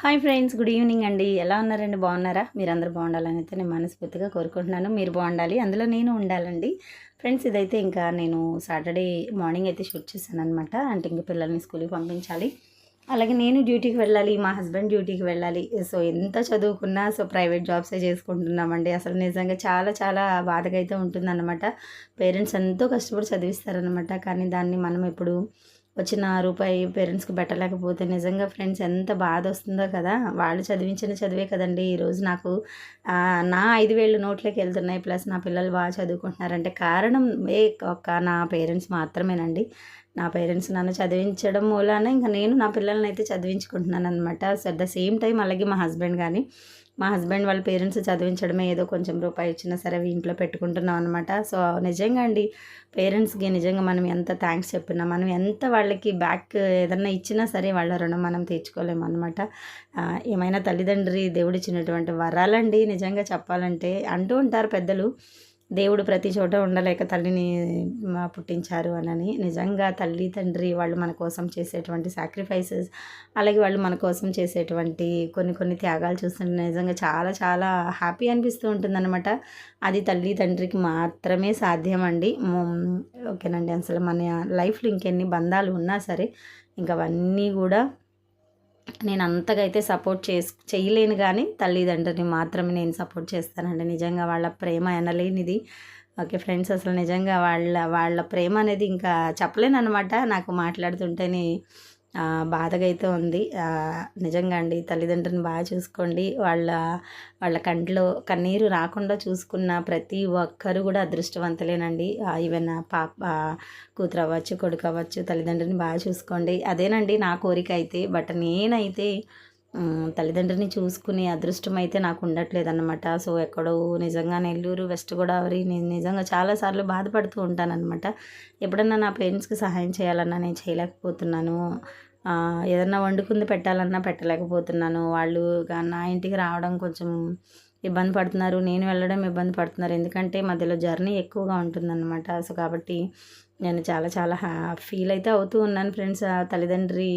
Hi friends good evening అండి. ఎలా ఉన్నారండి? బాగున్నారా? మీరందరూ బాగుండాలని అయితే నేను మనస్ఫూర్తిగా కోరుకుంటున్నాను. మీరు బాగుండాలి. అందులో నేను ఉండాలండి. ఫ్రెండ్స్ ఇదైతే ఇంకా నేను సాటర్డే మార్నింగ్ అయితే షూట్ చేశాను అనమాట అంటే ఇంకా పిల్లల్ని స్కూల్కి పంపించాలి. అలాగే నేను డ్యూటీకి వెళ్ళాలి. మా హస్బెండ్ డ్యూటీకి వెళ్ళాలి. సో ఎంత చదువుకున్నా సో ప్రైవేట్ జాబ్సే చేసుకుంటున్నామండి. అసలు నిజంగా చాలా చాలా బాధగా అయితే ఉంటుందన్నమాట. పేరెంట్స్ ఎంతో కష్టపడి చదివిస్తారనమాట కానీ దాన్ని మనం ఎప్పుడు వచ్చిన రూపాయి పేరెంట్స్కి పెట్టలేకపోతే నిజంగా ఫ్రెండ్స్ ఎంత బాధ వస్తుందో కదా. వాళ్ళు చదివించిన చదివే కదండి. ఈరోజు నాకు నా ఐదు వేలు నోట్లోకి వెళ్తున్నాయి. ప్లస్ నా పిల్లలు బాగా చదువుకుంటున్నారంటే కారణం ఏ ఒక్క నా పేరెంట్స్ మాత్రమేనండి. నా పేరెంట్స్ నన్ను చదివించడం మూలాన ఇంకా నేను నా పిల్లల్ని అయితే చదివించుకుంటున్నాను అనమాట అట్ ద సేమ్ టైం అలాగే మా హస్బెండ్ కానీ మా హస్బెండ్ వాళ్ళ పేరెంట్స్ చదివించడమే ఏదో కొంచెం రూపాయి ఇచ్చినా సరే అవి ఇంట్లో పెట్టుకుంటున్నాం అనమాట సో నిజంగా అండి పేరెంట్స్కి నిజంగా మనం ఎంత థ్యాంక్స్ చెప్పినా మనం ఎంత వాళ్ళకి బ్యాక్ ఏదన్నా ఇచ్చినా సరే వాళ్ళ రుణం మనం తీర్చుకోలేము అనమాట ఏమైనా తల్లిదండ్రి దేవుడిచ్చినటువంటి వరాలండి నిజంగా చెప్పాలంటే అంటూ ఉంటారు పెద్దలు. దేవుడు ప్రతి చోట ఉండలేక తల్లిని మా పుట్టించారు అనని నిజంగా తల్లి తండ్రి వాళ్ళు మన కోసం చేసేటువంటి సాక్రిఫైసెస్ అలాగే వాళ్ళు మన కోసం చేసేటువంటి కొన్ని కొన్ని త్యాగాలు చూస్తుంటే నిజంగా చాలా చాలా హ్యాపీ అనిపిస్తూ ఉంటుందన్నమాట. అది తల్లి తండ్రికి మాత్రమే సాధ్యం అండి ఓకేనండి. అసలు మన లైఫ్లో ఇంకెన్ని బంధాలు ఉన్నా సరే ఇంకా అవన్నీ కూడా నేను అంతగా అయితే సపోర్ట్ చేసి చేయలేను కానీ తల్లిదండ్రుని మాత్రమే నేను సపోర్ట్ చేస్తానండి. నిజంగా వాళ్ళ ప్రేమ ఎనలేనిది ఓకే ఫ్రెండ్స్ అసలు నిజంగా వాళ్ళ వాళ్ళ ప్రేమ అనేది ఇంకా చెప్పలేను అనమాట నాకు మాట్లాడుతుంటేనే బాధగా అయితే ఉంది. నిజంగా అండి తల్లిదండ్రుని బాగా చూసుకోండి. వాళ్ళ వాళ్ళ కంట్లో కన్నీరు రాకుండా చూసుకున్న ప్రతి ఒక్కరు కూడా అదృష్టవంతులేనండి. ఈవెన్ పాప కూతురు అవ్వచ్చు కొడుకు అవ్వచ్చు తల్లిదండ్రులను బాగా చూసుకోండి. అదేనండి నా కోరిక అయితే బట్ నేనైతే తల్లిదండ్రిని చూసుకునే అదృష్టం అయితే నాకు ఉండట్లేదు అనమాట సో ఎక్కడో నిజంగా నెల్లూరు వెస్ట్ గోదావరి నేను నిజంగా చాలాసార్లు బాధపడుతూ ఉంటానన్నమాట. ఎప్పుడన్నా నా పేరెంట్స్కి సహాయం చేయాలన్నా నేను చేయలేకపోతున్నాను. ఏదన్నా వండుకుంది పెట్టాలన్నా పెట్టలేకపోతున్నాను. వాళ్ళు నా ఇంటికి రావడం కొంచెం ఇబ్బంది పడుతున్నారు. నేను వెళ్ళడం ఇబ్బంది పడుతున్నారు. ఎందుకంటే మధ్యలో జర్నీ ఎక్కువగా ఉంటుందన్నమాట. సో కాబట్టి నేను చాలా చాలా హ్యా ఫీల్ అయితే అవుతూ ఉన్నాను ఫ్రెండ్స్ ఆ తల్లిదండ్రి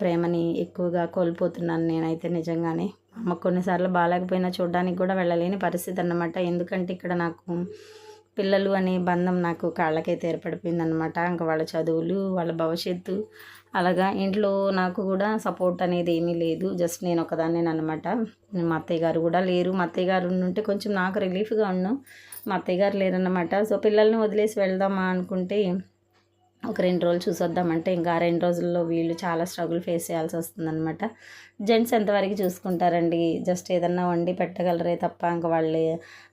ప్రేమని ఎక్కువగా కోల్పోతున్నాను నేనైతే నిజంగానే. అమ్మ కొన్నిసార్లు బాగాలేకపోయినా చూడడానికి కూడా వెళ్ళలేని పరిస్థితి అన్నమాట. ఎందుకంటే ఇక్కడ నాకు పిల్లలు అనే బంధం నాకు కాళ్ళకైతే ఏర్పడిపోయింది అనమాట ఇంకా వాళ్ళ చదువులు వాళ్ళ భవిష్యత్తు అలాగా ఇంట్లో నాకు కూడా సపోర్ట్ అనేది ఏమీ లేదు. జస్ట్ నేను ఒకదాన్నే అనమాట మా అత్తయ్య గారు కూడా లేరు. మా అత్తయ్య గారు ఉంటే కొంచెం నాకు రిలీఫ్గా ఉన్నాను మా అత్తయ్య గారు లేరన్నమాట. సో పిల్లల్ని వదిలేసి వెళ్దామా అనుకుంటే ఒక రెండు రోజులు చూసొద్దామంటే ఇంకా ఆ రెండు రోజుల్లో వీళ్ళు చాలా స్ట్రగుల్ ఫేస్ చేయాల్సి వస్తుందన్నమాట. జెంట్స్ ఎంతవరకు చూసుకుంటారండి? జస్ట్ ఏదన్నా వండి పెట్టగలరే తప్ప ఇంకా వాళ్ళే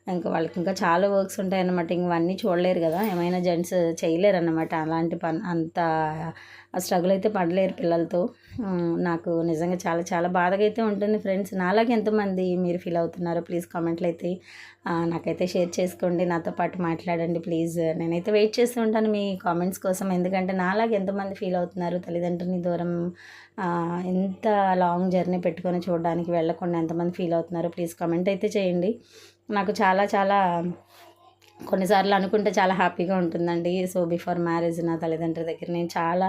ఇంకా వాళ్ళకి ఇంకా చాలా వర్క్స్ ఉంటాయన్నమాట. ఇంకవన్నీ చూడలేరు కదా. ఏమైనా జెంట్స్ చేయలేరు అన్నమాట అలాంటి పని అంత స్ట్రగుల్ అయితే పడలేరు పిల్లలతో. నాకు నిజంగా చాలా చాలా బాధగా అయితే ఉంటుంది ఫ్రెండ్స్ నాలాగే ఎంతమంది మీరు ఫీల్ అవుతున్నారో ప్లీజ్ కామెంట్లు అయితే నాకైతే షేర్ చేసుకోండి. నాతో పాటు మాట్లాడండి ప్లీజ్ నేనైతే వెయిట్ చేస్తూ ఉంటాను మీ కామెంట్స్ కోసం. ఎందుకంటే నాలాగే ఎంతమంది ఫీల్ అవుతున్నారు తల్లిదండ్రులని దూరం ఎంత లాంగ్ జర్నీ పెట్టుకొని చూడడానికి వెళ్ళకుండా ఎంతమంది ఫీల్ అవుతున్నారో ప్లీజ్ కామెంట్ అయితే చేయండి. నాకు చాలా చాలా కొన్నిసార్లు అనుకుంటే చాలా హ్యాపీగా ఉంటుందండి. సో బిఫోర్ మ్యారేజ్ నా తల్లిదండ్రుల దగ్గర నేను చాలా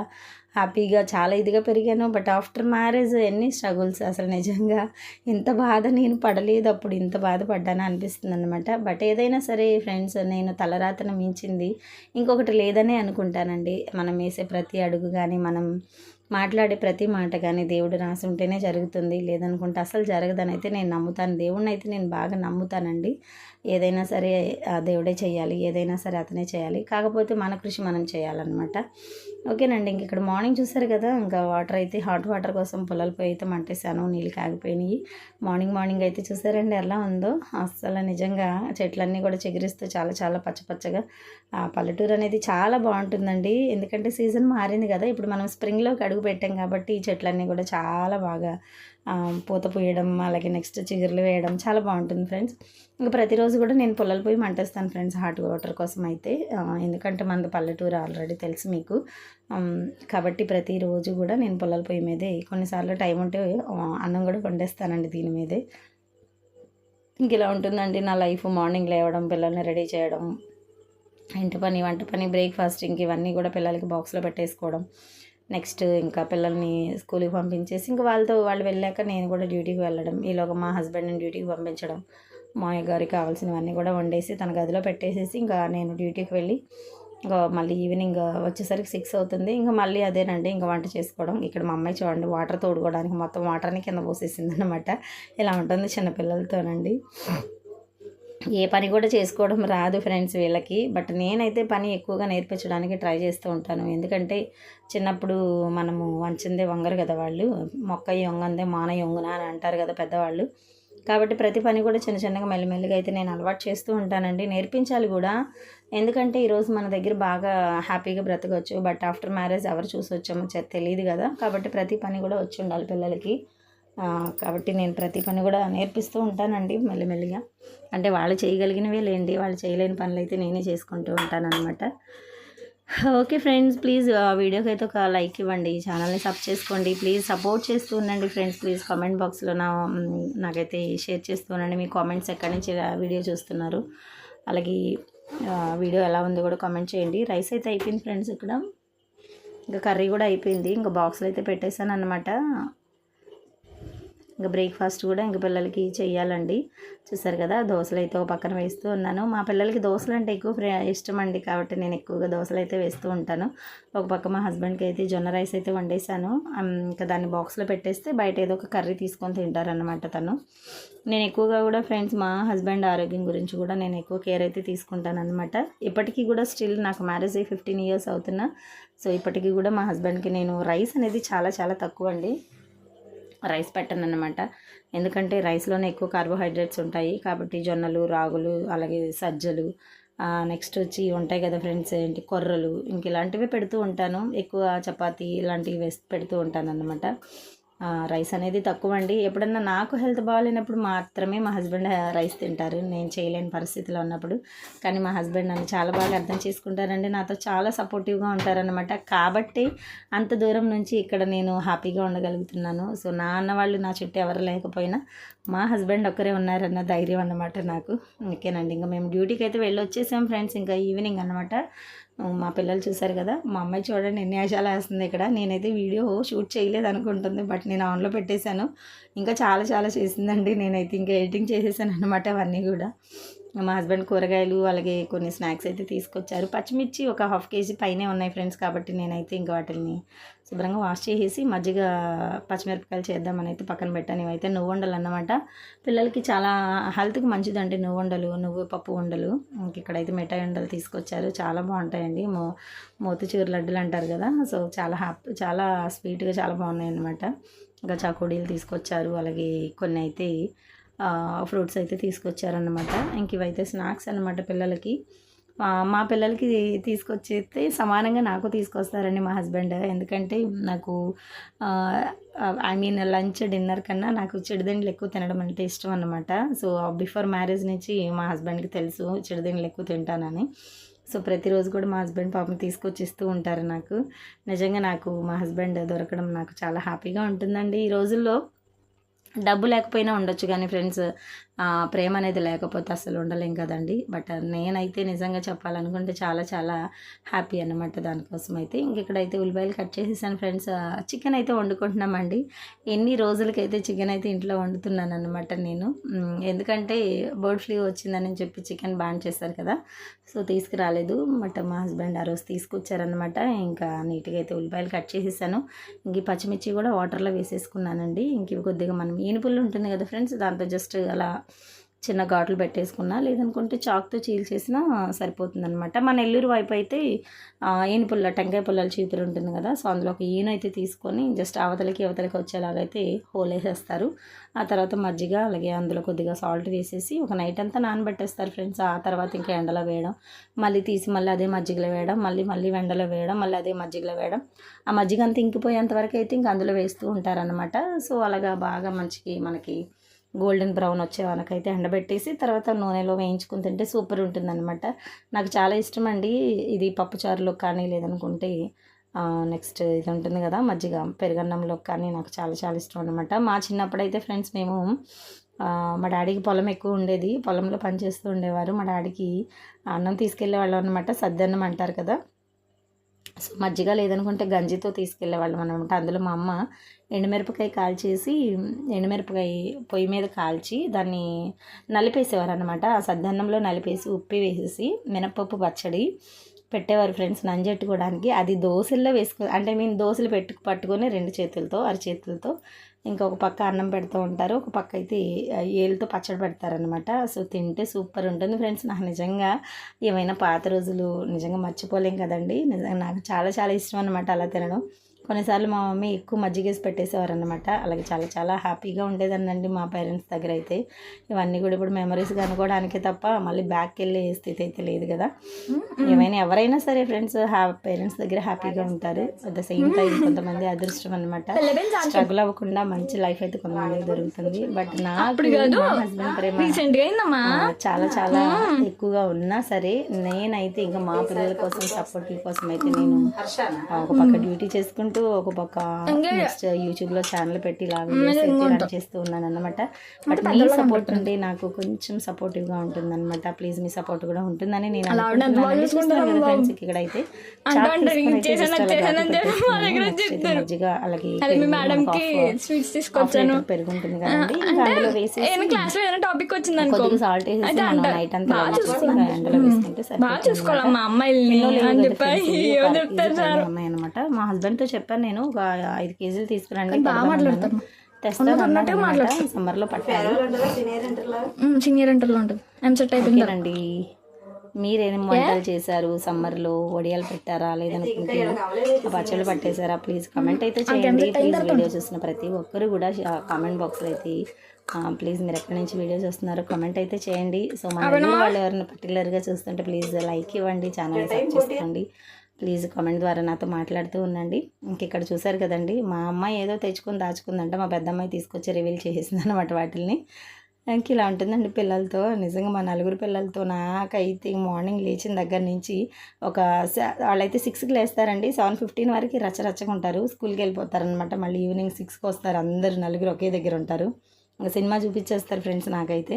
హ్యాపీగా చాలా ఇదిగా పెరిగాను. బట్ ఆఫ్టర్ మ్యారేజ్ ఎన్ని స్ట్రగుల్స్ అసలు నిజంగా ఇంత బాధ నేను పడలేదు. అప్పుడు ఇంత బాధపడ్డాను అనిపిస్తుంది అనమాట బట్ ఏదైనా సరే ఫ్రెండ్స్ నేను తలరాతను మించింది ఇంకొకటి లేదనే అనుకుంటానండి. మనం వేసే ప్రతి అడుగు కానీ మనం మాట్లాడే ప్రతి మాట కానీ దేవుడు రాసి ఉంటేనే జరుగుతుంది. లేదనుకుంటే అసలు జరగదని అయితే నేను నమ్ముతాను. దేవుడిని అయితే నేను బాగా నమ్ముతానండి. ఏదైనా సరే ఆ దేవుడే చేయాలి ఏదైనా సరే అతనే చేయాలి కాకపోతే మన కృషి మనం చేయాలన్నమాట. ఓకేనండి ఇంక ఇక్కడ మార్నింగ్ చూసారు కదా ఇంకా వాటర్ అయితే హాట్ వాటర్ కోసం పొలాలపై అయితే మంటేశాను నీళ్ళు కాగిపోయినాయి. మార్నింగ్ మార్నింగ్ అయితే చూసారండి ఎలా ఉందో. అసలు నిజంగా చెట్లన్నీ కూడా చిగురిస్తూ చాలా చాలా పచ్చ పచ్చగా ఆ పల్లెటూరు అనేది చాలా బాగుంటుందండి. ఎందుకంటే సీజన్ మారింది కదా ఇప్పుడు మనం స్ప్రింగ్లోకి అడుగు పెట్టాం కాబట్టి ఈ చెట్లన్నీ కూడా చాలా బాగా పూత పూయడం అలాగే నెక్స్ట్ చిగురులు వేయడం చాలా బాగుంటుంది ఫ్రెండ్స్ ఇంకా ప్రతిరోజు కూడా నేను పుల్లలు పోయి మంటేస్తాను ఫ్రెండ్స్ హాట్ వాటర్ కోసం అయితే. ఎందుకంటే మనది పల్లెటూరు ఆల్రెడీ తెలుసు మీకు. కాబట్టి ప్రతిరోజు కూడా నేను పొలాల పొయ్యి మీదే కొన్నిసార్లు టైం ఉంటే అన్నం కూడా వండేస్తానండి దీని మీదే. ఇంక ఇలా ఉంటుందండి నా లైఫ్ మార్నింగ్ లేవడం పిల్లల్ని రెడీ చేయడం ఇంటి పని వంట పని బ్రేక్ఫాస్ట్ ఇంక ఇవన్నీ కూడా పిల్లలకి బాక్స్లో పెట్టేసుకోవడం. నెక్స్ట్ ఇంకా పిల్లల్ని స్కూల్కి పంపించేసి ఇంకా వాళ్ళతో వాళ్ళు వెళ్ళాక నేను కూడా డ్యూటీకి వెళ్ళడం. ఈలోగా మా హస్బెండ్ని డ్యూటీకి పంపించడం. మామయ్య గారికి కావాల్సినవన్నీ కూడా వండేసి తన గదిలో పెట్టేసేసి ఇంకా నేను డ్యూటీకి వెళ్ళి ఇంకా మళ్ళీ ఈవినింగ్ వచ్చేసరికి సిక్స్ అవుతుంది. ఇంకా మళ్ళీ అదేనండి ఇంకా వంట చేసుకోవడం. ఇక్కడ మా అమ్మాయి చూడండి వాటర్ తోడుకోవడానికి మొత్తం వాటర్ని కింద పోసేసింది అనమాట ఇలా ఉంటుంది చిన్నపిల్లలతోనండి ఏ పని కూడా చేసుకోవడం రాదు ఫ్రెండ్స్ వీళ్ళకి. బట్ నేనైతే పని ఎక్కువగా నేర్పించడానికి ట్రై చేస్తూ ఉంటాను. ఎందుకంటే చిన్నప్పుడు మనము వంచిందే వంగరు కదా వాళ్ళు. మొక్క వంగందే మాన వంగున అని అంటారు కదా పెద్దవాళ్ళు. కాబట్టి ప్రతి పని కూడా చిన్న చిన్నగా మెల్లిమెల్లిగా అయితే నేను అలవాటు చేస్తూ ఉంటానండి. నేర్పించాలి కూడా. ఎందుకంటే ఈరోజు మన దగ్గర బాగా హ్యాపీగా బ్రతకవచ్చు. బట్ ఆఫ్టర్ మ్యారేజ్ ఎవరు చూసి వచ్చామో తెలియదు కదా. కాబట్టి ప్రతి పని కూడా వచ్చి ఉండాలి పిల్లలకి. కాబట్టి నేను ప్రతి పని కూడా నేర్పిస్తూ ఉంటానండి మెల్లిమెల్లిగా. అంటే వాళ్ళు చేయగలిగినవే లేండి వాళ్ళు చేయలేని పనులు అయితే నేనే చేసుకుంటూ ఉంటానన్నమాట. ఓకే ఫ్రెండ్స్ ప్లీజ్ వీడియోకి అయితే ఒక లైక్ ఇవ్వండి ఛానల్ని సబ్ చేసుకోండి. ప్లీజ్ సపోర్ట్ చేస్తూ ఉండండి ఫ్రెండ్స్ ప్లీజ్ కామెంట్ బాక్స్లో నా నాకైతే షేర్ చేస్తూ ఉండండి. మీ కామెంట్స్ ఎక్కడి నుంచి వీడియో చూస్తున్నారు? అలాగే వీడియో ఎలా ఉందో కూడా కామెంట్ చేయండి. రైస్ అయితే అయిపోయింది ఫ్రెండ్స్ ఇక్కడ. ఇంకా కర్రీ కూడా అయిపోయింది. ఇంకా బాక్స్లో అయితే పెట్టేశాను అనమాట ఇంకా బ్రేక్ఫాస్ట్ కూడా ఇంక పిల్లలకి చేయాలండి చూసారు కదా దోశలు అయితే ఒక పక్కన వేస్తూ ఉన్నాను. మా పిల్లలకి దోశలు అంటే ఎక్కువ ఫ్రే ఇష్టం అండి కాబట్టి నేను ఎక్కువగా దోశలు అయితే వేస్తూ ఉంటాను. ఒక పక్క మా హస్బెండ్కి అయితే జొన్న రైస్ అయితే వండేసాను ఇంకా దాన్ని బాక్స్లో పెట్టేస్తే బయట ఏదో ఒక కర్రీ తీసుకొని తింటారనమాట తను. నేను ఎక్కువగా కూడా ఫ్రెండ్స్ మా హస్బెండ్ ఆరోగ్యం గురించి కూడా నేను ఎక్కువ కేర్ అయితే తీసుకుంటాను అనమాట ఇప్పటికీ కూడా స్టిల్ నాకు మ్యారేజ్ అయ్యి ఫిఫ్టీన్ ఇయర్స్ అవుతున్నా. సో ఇప్పటికీ కూడా మా హస్బెండ్కి నేను రైస్ అనేది చాలా చాలా తక్కువ అండి రైస్ పెట్టను అనమాట ఎందుకంటే రైస్లోనే ఎక్కువ కార్బోహైడ్రేట్స్ ఉంటాయి. కాబట్టి జొన్నలు రాగులు అలాగే సజ్జలు నెక్స్ట్ వచ్చి ఉంటాయి కదా ఫ్రెండ్స్ ఏంటి కొర్రలు ఇంక ఇలాంటివి పెడుతూ ఉంటాను. ఎక్కువ చపాతీ ఇలాంటివి వేసి పెడుతూ ఉంటాను అనమాట రైస్ అనేది తక్కువ అండి ఎప్పుడన్నా నాకు హెల్త్ బాగాలేనప్పుడు మాత్రమే మా హస్బెండ్ రైస్ తింటారు. నేను చేయలేని పరిస్థితిలో ఉన్నప్పుడు. కానీ మా హస్బెండ్ నన్ను చాలా బాగా అర్థం చేసుకుంటారండి. నాతో చాలా సపోర్టివ్గా ఉంటారనమాట కాబట్టి అంత దూరం నుంచి ఇక్కడ నేను హ్యాపీగా ఉండగలుగుతున్నాను. సో నాన్న వాళ్ళు నా చుట్టూ ఎవరు లేకపోయినా మా హస్బెండ్ ఒక్కరే ఉన్నారన్న ధైర్యం అన్నమాట నాకు. ఓకేనండి. ఇంకా మేము డ్యూటీకి అయితే వెళ్ళి వచ్చేసాం ఫ్రెండ్స్. ఇంకా ఈవినింగ్ అనమాట మా పిల్లలు చూశారు కదా మా అమ్మాయి చూడండి ఎన్ని ఆశాలు వేస్తుంది ఇక్కడ. నేనైతే వీడియో షూట్ చేయలేదు అనుకుంటుంది బట్ నేను ఆన్లో పెట్టేశాను. ఇంకా చాలా చాలా చేసిందండి. నేనైతే ఇంకా ఎడిటింగ్ చేసేసాను అనమాట అవన్నీ కూడా. మా హస్బెండ్ కూరగాయలు అలాగే కొన్ని స్నాక్స్ అయితే తీసుకొచ్చారు. పచ్చిమిర్చి ఒక హాఫ్ కేజీ పైనే ఉన్నాయి ఫ్రెండ్స్ కాబట్టి నేనైతే ఇంకా వాటిని శుభ్రంగా వాష్ చేసేసి మజ్జిగ పచ్చిమిరపకాయలు చేద్దామని అయితే పక్కన పెట్టాను. ఇవైతే నువ్వు వండలు అన్నమాట. పిల్లలకి చాలా హెల్త్కి మంచిదండి నువ్వు వండలు నువ్వు పప్పు వండలు. ఇక్కడైతే మిఠాయి వండలు తీసుకొచ్చారు. చాలా బాగుంటాయండి. మో మోతిచూరు లడ్డులు అంటారు కదా. సో చాలా హ్యాపీ చాలా స్వీట్గా చాలా బాగున్నాయి అన్నమాట ఇంకా చాకోడీలు తీసుకొచ్చారు. అలాగే కొన్ని అయితే ఫ్రూట్స్ అయితే తీసుకొచ్చారనమాట ఇంక ఇవైతే స్నాక్స్ అనమాట పిల్లలకి. మా పిల్లలకి తీసుకొచ్చేస్తే సమానంగా నాకు తీసుకొస్తారండి మా హస్బెండ్. ఎందుకంటే నాకు ఐ మీన్ లంచ్ డిన్నర్ కన్నా నాకు చిరుదిండ్లు ఎక్కువ తినడం అంటే ఇష్టం అనమాట సో బిఫోర్ మ్యారేజ్ నుంచి మా హస్బెండ్కి తెలుసు చిరుదిండ్లు ఎక్కువ తింటానని. సో ప్రతిరోజు కూడా మా హస్బెండ్ పాపం తీసుకొచ్చి ఇస్తూ ఉంటారు నాకు. నిజంగా నాకు మా హస్బెండ్ దొరకడం నాకు చాలా హ్యాపీగా ఉంటుందండి. ఈ రోజుల్లో డబ్బు లేకపోయినా ఉండొచ్చు కానీ ఫ్రెండ్స్ ప్రేమ అనేది లేకపోతే అసలు ఉండలేం కదండి. బట్ నేనైతే నిజంగా చెప్పాలనుకుంటే చాలా చాలా హ్యాపీ అనమాట దానికోసం అయితే. ఇంకెక్కడైతే ఉల్లిపాయలు కట్ చేసేసాను ఫ్రెండ్స్. చికెన్ అయితే వండుకుంటున్నామండి. ఎన్ని రోజులకైతే చికెన్ అయితే ఇంట్లో వండుతున్నాను అనమాట నేను. ఎందుకంటే బర్డ్ ఫ్లూ వచ్చిందని చెప్పి చికెన్ బ్యాన్ చేశారు కదా. సో తీసుకురాలేదు. బట్ మా హస్బెండ్ ఆ రోజు తీసుకొచ్చారనమాట ఇంకా నీట్గా అయితే ఉల్లిపాయలు కట్ చేసేసాను. ఇంక పచ్చిమిర్చి కూడా వాటర్లో వేసేసుకున్నానండి. ఇంక ఇవి కొద్దిగా మనం ఇనుపులు ఉంటుంది కదా ఫ్రెండ్స్? దాంతో జస్ట్ అలా చిన్న ఘాట్లు పెట్టేసుకున్నా లేదనుకుంటే చాక్తో చీల్చేసినా సరిపోతుందనమాట. మన నెల్లూరు వైపు అయితే ఆ, పుల్ల టెంకాయ పుల్లల చీపురు ఉంటుంది కదా సో అందులో ఒక ఈను అయితే తీసుకొని జస్ట్ అవతలకి అవతలకి వచ్చేలాగైతే హోల్ వేసేస్తారు. ఆ తర్వాత మజ్జిగ అలాగే అందులో కొద్దిగా సాల్ట్ వేసేసి ఒక నైట్ అంతా నానబెట్టేస్తారు ఫ్రెండ్స్. ఆ తర్వాత ఇంకా ఎండలో వేయడం మళ్ళీ తీసి మళ్ళీ అదే మజ్జిగలో వేయడం మళ్ళీ మళ్ళీ ఎండలో వేయడం మళ్ళీ అదే మజ్జిగలో వేయడం. ఆ మజ్జిగ అంతా ఇంకిపోయేంత వరకు అయితే ఇంకా అందులో వేస్తూ ఉంటారనమాట. సో అలాగా బాగా మంచికి మనకి గోల్డెన్ బ్రౌన్ వచ్చే వరకైతే ఎండబెట్టేసి తర్వాత నూనెలో వేయించుకుని తింటే సూపర్ ఉంటుందన్నమాట. నాకు చాలా ఇష్టం అండి ఇది పప్పుచారులో కానీ లేదనుకుంటే నెక్స్ట్ ఇది ఉంటుంది కదా మజ్జిగ పెరుగన్నంలో కానీ నాకు చాలా చాలా ఇష్టం అనమాట మా చిన్నప్పుడైతే ఫ్రెండ్స్ మేము మా డాడీకి పొలం ఎక్కువ ఉండేది. పొలంలో పనిచేస్తూ ఉండేవారు. మా డాడీకి అన్నం తీసుకెళ్ళేవాళ్ళం అనమాట సద్దన్నం అంటారు కదా. సో మజ్జిగ లేదనుకుంటే గంజితో తీసుకెళ్ళేవాళ్ళం అనమాట అందులో మా అమ్మ ఎండుమిరపకాయ కాల్చేసి ఎండుమిరపకాయ పొయ్యి మీద కాల్చి దాన్ని నలిపేసేవారు అనమాట ఆ సద్దన్నంలో నలిపేసి ఉప్పి వేసేసి మినపప్పు పచ్చడి పెట్టేవారు ఫ్రెండ్స్ నంజెట్టుకోవడానికి. అది దోశల్లో వేసుకో అంటే మేము దోశలు పెట్టు పట్టుకొని రెండు చేతులతో అరచేతులతో ఇంకొక పక్క అన్నం పెడుతూ ఉంటారు. ఒక పక్క అయితే ఏళ్ళతో పచ్చడి పెడతారనమాట సో తింటే సూపర్ ఉంటుంది ఫ్రెండ్స్. నాకు నిజంగా ఏమైనా పాత రోజులు నిజంగా మర్చిపోలేం కదండి. నిజంగా నాకు చాలా చాలా ఇష్టం అనమాట అలా తినడం. కొన్నిసార్లు మా మమ్మీ ఎక్కువ మజ్జిగ వేసి పెట్టేసేవారు అనమాట అలాగే చాలా చాలా హ్యాపీగా ఉండేదాన్నండి మా పేరెంట్స్ దగ్గర అయితే. ఇవన్నీ కూడా ఇప్పుడు మెమరీస్గా అనుకోవడానికే తప్ప మళ్ళీ బ్యాక్కి వెళ్ళే స్థితి అయితే లేదు కదా. ఏమైనా ఎవరైనా సరే ఫ్రెండ్స్ హ్యా పేరెంట్స్ దగ్గర హ్యాపీగా ఉంటారు. అట్ ద సేమ్ టైం కొంతమంది అదృష్టం అనమాట స్ట్రగుల్ అవ్వకుండా మంచి లైఫ్ అయితే కొంతమందికి దొరుకుతుంది. బట్ నాకు మా హస్బెండ్ ప్రేమ చాలా చాలా ఎక్కువగా ఉన్నా సరే నేనైతే ఇంకా మా పిల్లల కోసం సపోర్ట్ కోసం అయితే నేను ఆ, ఒక పక్క డ్యూటీ చేసుకుంటూ ఒక పక్క నెక్స్ట్ యూట్యూబ్లో ఛానల్ పెట్టి ఇలా రన్ చేస్తూ ఉన్నాను అనమాట బట్ మీ సపోర్ట్ ఉంటే నాకు కొంచెం సపోర్టివ్గా ఉంటుంది అనమాట ప్లీజ్ మీ సపోర్ట్ కూడా ఉంటుందని నేను ఇక్కడైతే. తీసుకొని అయితే just అలా ఘాటు పెట్టేస్తున్నాను. Next అయితే మజ్జిగ అలాగే పెరుగు, మేడం half, కి స్వీట్స్ half తీసుకొచ్చాను. liter పెరుగు ఉంటుంది కదండి. ఇంకా అందులో వేసి ఏమైనా క్లాస్లో ఏదైనా టాపిక్ వచ్చింది అనుకో. కొద్దిగా సాల్ట్ నైట్ అంతా చేసి చూసుకోవాలి. అమ్మాయిల్ని సార్. అమ్మాయి అనమాట మా హస్బెండ్తో చెప్పాను నేను ఒక ఐదు కేజీలు తీసుకురండి బాగా మాట్లాడతారు. తెస్తాను అన్నమాట. సమ్మర్లో పట్టారు. సీనియర్ ఇంటర్లో ఉంటుంది. ఎంసెట్ మీరేం వంటలు చేశారు సమ్మర్లో? వడియాలు పెట్టారా? లేదనుకుంటే ఆ పచ్చళ్ళు పట్టేశారా? ప్లీజ్ కమెంట్ అయితే చేయండి. ప్లీజ్ వీడియో చూసిన ప్రతి ఒక్కరు కూడా కామెంట్ బాక్స్లో అయితే ప్లీజ్ మీరు ఎక్కడి నుంచి వీడియో చూస్తున్నారో కమెంట్ అయితే చేయండి. సో మన వాళ్ళు ఎవరైనా పర్టికులర్గా చూస్తుంటే ప్లీజ్ లైక్ ఇవ్వండి. ఛానల్ చేసుకోండి. ప్లీజ్ కామెంట్ ద్వారా నాతో మాట్లాడుతూ ఉండండి. ఇంక ఇక్కడ చూసారు కదండి మా అమ్మాయి ఏదో తెచ్చుకొని దాచుకుందంట మా పెద్ద అమ్మాయి తీసుకొచ్చి రివీల్ చేసేసింది అనమాట వాటిల్ని. ఇంక ఇలా ఉంటుందండి పిల్లలతో నిజంగా మా నలుగురు పిల్లలతో నాకైతే మార్నింగ్ లేచిన దగ్గర నుంచి ఒక వాళ్ళైతే సిక్స్కి లేస్తారండి సెవెన్ ఫిఫ్టీన్ వరకు రచ్చరచ్చగా ఉంటారు స్కూల్కి వెళ్ళిపోతారనమాట మళ్ళీ ఈవినింగ్ సిక్స్కి వస్తారు అందరు నలుగురు ఒకే దగ్గర ఉంటారు. ఇంకా సినిమా చూపించేస్తారు ఫ్రెండ్స్ నాకైతే.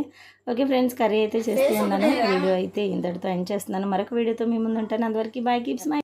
ఓకే ఫ్రెండ్స్ కర్రీ అయితే చేస్తూ ఉన్నాను వీడియో అయితే ఇంతటితో ఎండ్ చేస్తున్నాను. మరొక వీడియోతో మీ ముందు ఉంటాను. అంతవరకు బాయ్ కీప్స్ మై